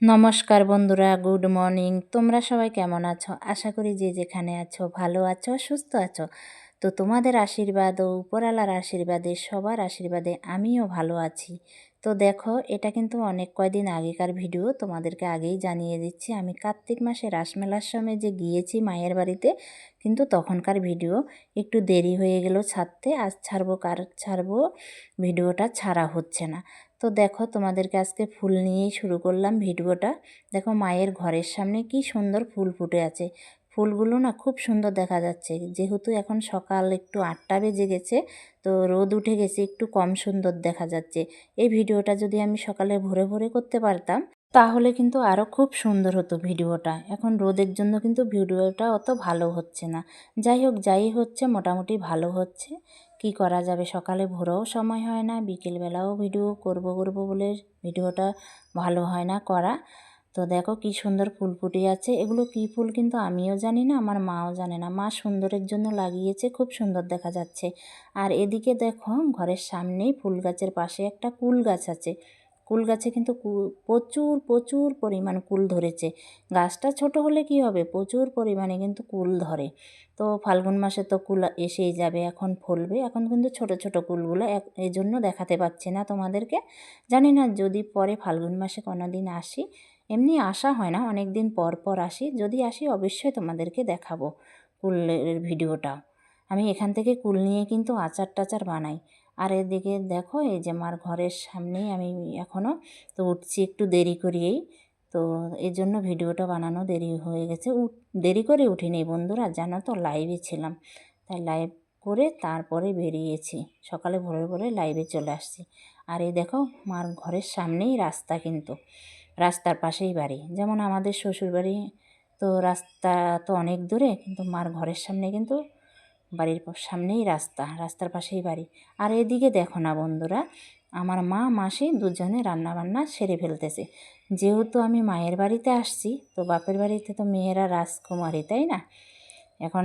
নমস্কার বন্ধুরা, good morning. তোমরা সবাই কেমন আছো? আশা করি যে যেখানে আছো, ভালো আছো, সুস্থ আছো। তো তোমাদের আশীর্বাদ ও উপরালার আশীর্বাদে, সবার আশীর্বাদে আমিও ভালো আছি। তো দেখো, এটা কিন্তু অনেক কয়দিন আগেকার ভিডিও, তোমাদেরকে আগেই জানিয়ে দিচ্ছি। আমি কার্তিক মাসে রাসমেলার সময় যে গিয়েছি মায়ের বাড়িতে, কিন্তু তখনকার ভিডিও একটু দেরি হয়ে গেল ছাড়তে, আজ ছাড়বো কার, ছাড়বো ভিডিওটা ছাড়া হচ্ছে না। তো দেখো, তোমাদেরকে আজকে ফুল নিয়েই শুরু করলাম ভিডিওটা। দেখো, মায়ের ঘরের সামনে কি সুন্দর ফুল ফুটে আছে। ফুলগুলো না খুব সুন্দর দেখা যাচ্ছে। যেহেতু এখন সকাল একটু আটটা বেজে গেছে, তো রোদ উঠে গেছে, একটু কম সুন্দর দেখা যাচ্ছে। এই ভিডিওটা যদি আমি সকালে ভোরে ভোরে করতে পারতাম, তাহলে কিন্তু আরও খুব সুন্দর হতো ভিডিওটা। এখন রোদের জন্য কিন্তু ভিডিওটা অত ভালো হচ্ছে না। যাই হোক, যাই হচ্ছে, মোটামুটি ভালো হচ্ছে। কি করা যাবে? সকালে ভোরেও সময় হয় না, বিকেলবেলাও ভিডিও করব করব বলে ভিডিওটা ভালো হয় না করা। তো দেখো কি সুন্দর ফুল ফুটে আছে। এগুলো কি ফুল কিন্তু আমিও জানি না, আমার মাও জানে না। মা সুন্দরের জন্য লাগিয়েছে, খুব সুন্দর দেখা যাচ্ছে। আর এদিকে দেখো, ঘরের সামনেই ফুল গাছের পাশে একটা কুল গাছ আছে। কুল গাছে কিন্তু প্রচুর প্রচুর পরিমাণ কুল ধরেছে। গাছটা ছোট হলে কি হবে? প্রচুর পরিমাণে কিন্তু কুল ধরে। তো ফাল্গুন মাসে তো কুল এসেই যাবে, এখন ফলবে। এখন কিন্তু ছোট ছোট কুলগুলো এই জন্য দেখাতে পাচ্ছি না তোমাদেরকে। জানি না, যদি পরে ফাল্গুন মাসে কোনো দিন আসি এমনি আসা হয় না অনেক দিন পর পর আসি। যদি আসি, অবশ্যই তোমাদেরকে দেখাবো কুলের ভিডিওটা। আমি এখান থেকে কুল নিয়ে কিন্তু আচার টাচার বানাই। আর এদিকে দেখো, এই যে আমার ঘরের সামনেই আমি এখনও তো উঠছি একটু দেরি করিয়েই। তো এর জন্য ভিডিওটা বানানো দেরি হয়ে গেছে। দেরি করে উঠিনি বন্ধুরা, জানো তো লাইভে ছিলাম। তাই লাইভ করে তারপরে বেরিয়েছি। সকালে ভোরে ভোরে লাইভে চলে আসছি। আর এই দেখো, মার ঘরের সামনেই রাস্তা কিন্তু। রাস্তার পাশেই বাড়ি। যেমন আমাদের শ্বশুরবাড়ি তো রাস্তা তো অনেক দূরে, কিন্তু মার ঘরের সামনে কিন্তু বাড়ির সামনেই রাস্তা, রাস্তার পাশেই বাড়ি। আর এদিকে দেখো না বন্ধুরা, আমার মা, মাসি দুজনে রান্নাবান্না সেরে ফেলতেছে। যেহেতু আমি মায়ের বাড়িতে আসছি, তো বাপের বাড়িতে তো মেয়েরা রাজকুমারী, তাই না? এখন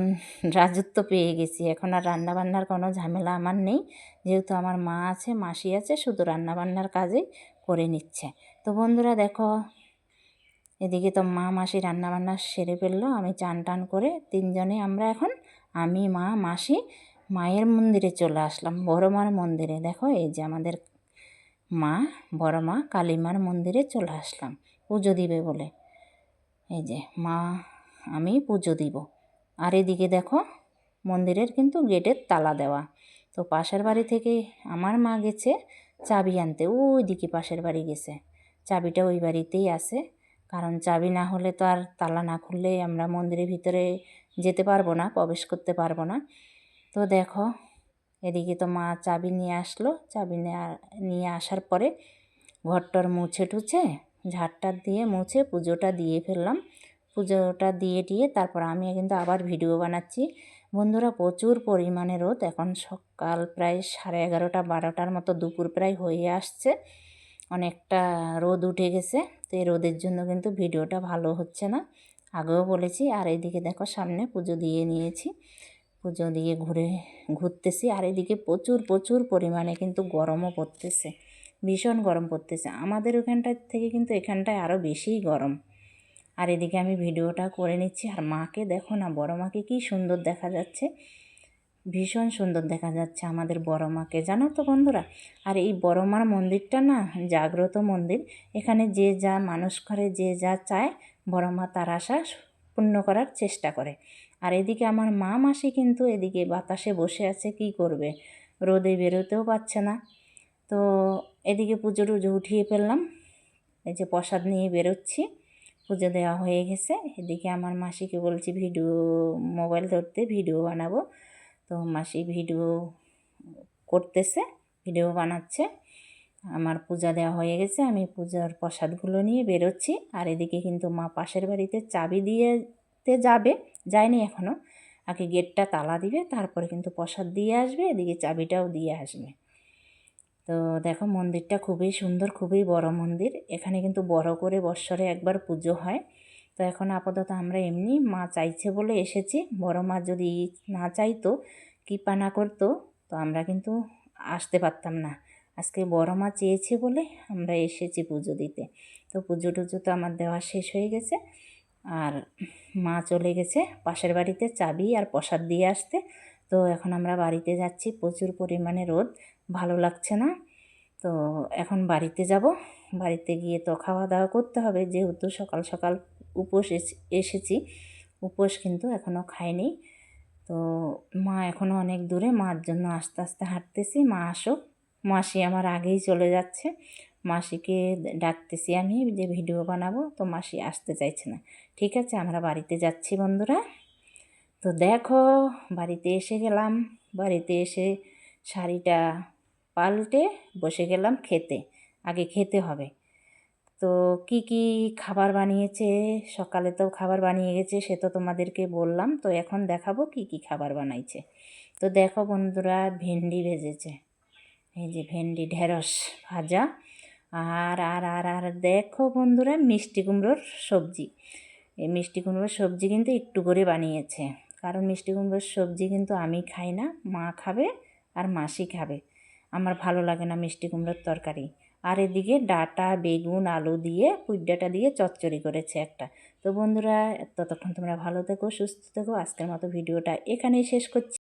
রাজত্ব পেয়ে গেছি, এখন আর রান্নাবান্নার কোনো ঝামেলা আমার নেই। যেহেতু আমার মা আছে, মাসি আছে, শুধু রান্নাবান্নার কাজেই করে নিচ্ছে। তো বন্ধুরা দেখো, এদিকে তো মা মাসি রান্নাবান্না সেরে ফেলল। আমি চান টান করে তিনজনে আমরা এখন, আমি, মা, মাসি, মায়ের মন্দিরে চলে আসলাম বড় মার মন্দিরে। দেখো, এই যে আমাদের মা বড় মা কালীমার মন্দিরে চলে আসলাম, পুজো দিবে বলে। এই যে মা, আমি পুজো দিব। আর এদিকে দেখো, মন্দিরের কিন্তু গেটের তালা দেওয়া। তো পাশের বাড়ি থেকে আমার মা গেছে, চাবি আনতে ওই দিকে পাশের বাড়ি গেছে। চাবিটা ওই বাড়িতেই আছে। কারণ চাবি না হলে তো আর তালা না খুললে আমরা মন্দিরের ভিতরে যেতে পারব না, প্রবেশ করতে পারব না। তো দেখো, এদিকে তো মা চাবি নিয়ে আসলো। চাবি নিয়ে আসার পরে ঘরটর মুছে টুছে, ঝাড়টা দিয়ে মুছে পুজোটা দিয়ে ফেললাম। পুজোটা দিয়ে দিয়ে তারপর আমি কিন্তু আবার ভিডিও বানাচ্ছি। বন্ধুরা, প্রচুর পরিমাণে রোদ। এখন সকাল প্রায় সাড়ে এগারোটা, বারোটার মতো দুপুর প্রায় হয়ে আসছে। অনেকটা রোদ উঠে গেছে, তো এই রোদের জন্য কিন্তু ভিডিওটা ভালো হচ্ছে না। আগেও বলেছি, আর এইদিকে দেখো সামনে পুজো দিয়ে নিয়েছি। পুজো দিয়ে ঘুরে, ঘুরতেছি, আর এদিকে প্রচুর প্রচুর পরিমাণে কিন্তু গরমও পড়তেছে, ভীষণ গরম পড়তেছে। আমাদের ওখানটার থেকে কিন্তু এখানটায় আরও বেশিই গরম। আর এদিকে আমি ভিডিওটা করে নিচ্ছি, আর মাকে দেখো না, বড় মাকে কী সুন্দর দেখা যাচ্ছে। ভীষণ সুন্দর দেখা যাচ্ছে আমাদের বড় মাকে, জানো তো বন্ধুরা? আর এই বড় মার মন্দিরটা না, জাগ্রত মন্দির। এখানে যে যা মানুষ করে, যে যা চায়, বড় মা তার আশা পূর্ণ করার চেষ্টা করে। আর এদিকে আমার মা মাসি কিন্তু এদিকে বাতাসে বসে আছে, কি করবে? রোদে বেরোতেও পারছে না। তো এদিকে পুজো টুজো উঠিয়ে ফেললাম। এই যে প্রসাদ নিয়ে বেরোচ্ছি। পুজো দেওয়া হয়ে গেছে। এদিকে আমার মাসিকে বলছি, ভিডিও, মোবাইল ধরতে ভিডিও বানাবো। তো মাসি ভিডিও করতেছে, ভিডিও বানাচ্ছে। আমার পূজা দেওয়া হয়ে গেছে, আমি পূজার প্রসাদগুলো নিয়ে বেরোচ্ছি। আর এদিকে কিন্তু মা পাশের বাড়িতে চাবি দিয়েতে যাবে, যায়নি এখনও আগে গেটটা তালা দিবে, তারপরে কিন্তু প্রসাদ দিয়ে আসবে, এদিকে চাবিটাও দিয়ে আসবে। তো দেখো, মন্দিরটা খুবই সুন্দর, খুবই বড় মন্দির। এখানে কিন্তু বড় করে বৎসরে একবার পুজো হয়। তো এখন আপাতত আমরা এমনি মা চাইছে বলে এসেছি। বড় মা যদি না চাইতো, কৃপা না করতো, তো আমরা কিন্তু আসতে পারতাম না। আজকে বড় মা চেয়েছে বলে আমরা এসেছি পুজো দিতে। তো পুজো টুজো তো আমার দেওয়া শেষ হয়ে গেছে। আর মা চলে গেছে পাশের বাড়িতে চাবি আর প্রসাদ দিয়ে আসতে। তো এখন আমরা বাড়িতে যাচ্ছি, প্রচুর পরিমাণে রোদ, ভালো লাগছে না। তো এখন বাড়িতে যাব। বাড়িতে গিয়ে তো খাওয়া দাওয়া করতে হবে, যেহেতু সকাল সকাল উপোস এস- এসেছি। উপোস কিন্তু এখনও খাইনি। তো মা এখনও অনেক দূরে, মার জন্য আস্তে আস্তে হাঁটতেছি। মা আসুক। মাসি আমার আগেই চলে যাচ্ছে। মাসিকে ডাকতেছি আমি যে ভিডিও বানাবো, তো মাসি আসতে চাইছে না। ঠিক আছে, আমরা বাড়িতে যাচ্ছি বন্ধুরা। তো দেখো, বাড়িতে এসে গেলাম। বাড়িতে এসে শাড়িটা পাল্টে বসে গেলাম খেতে। আগে খেতে হবে। তো কি কি খাবার বানিয়েছে? সকালে তো খাবার বানিয়ে গেছে, সে তো তোমাদেরকে বললাম। তো এখন দেখাবো কি কি খাবার বানাইছে। তো দেখো বন্ধুরা, ভেন্ডি ভেজেছে। এই যে ভেন্ডি, ঢেঁড়স ভাজা। আর আর আর আর দেখো বন্ধুরা, মিষ্টি কুমড়োর সবজি। এই মিষ্টি কুমড়োর সবজি কিন্তু একটু করে বানিয়েছে। কারণ মিষ্টি কুমড়োর সবজি কিন্তু আমি খাই না, মা খাবে আর মাসি খাবে। আমার ভালো লাগে না মিষ্টি কুমড়োর তরকারি। আর এদিকে ডাটা, বেগুন, আলু দিয়ে পুড্ডাটা দিয়ে চচ্চড়ি করেছে একটা। তো বন্ধুরা, ততক্ষণ তোমরা ভালো থেকো, সুস্থ থেকো। আজকের মতো ভিডিওটা এখানেই শেষ করছি।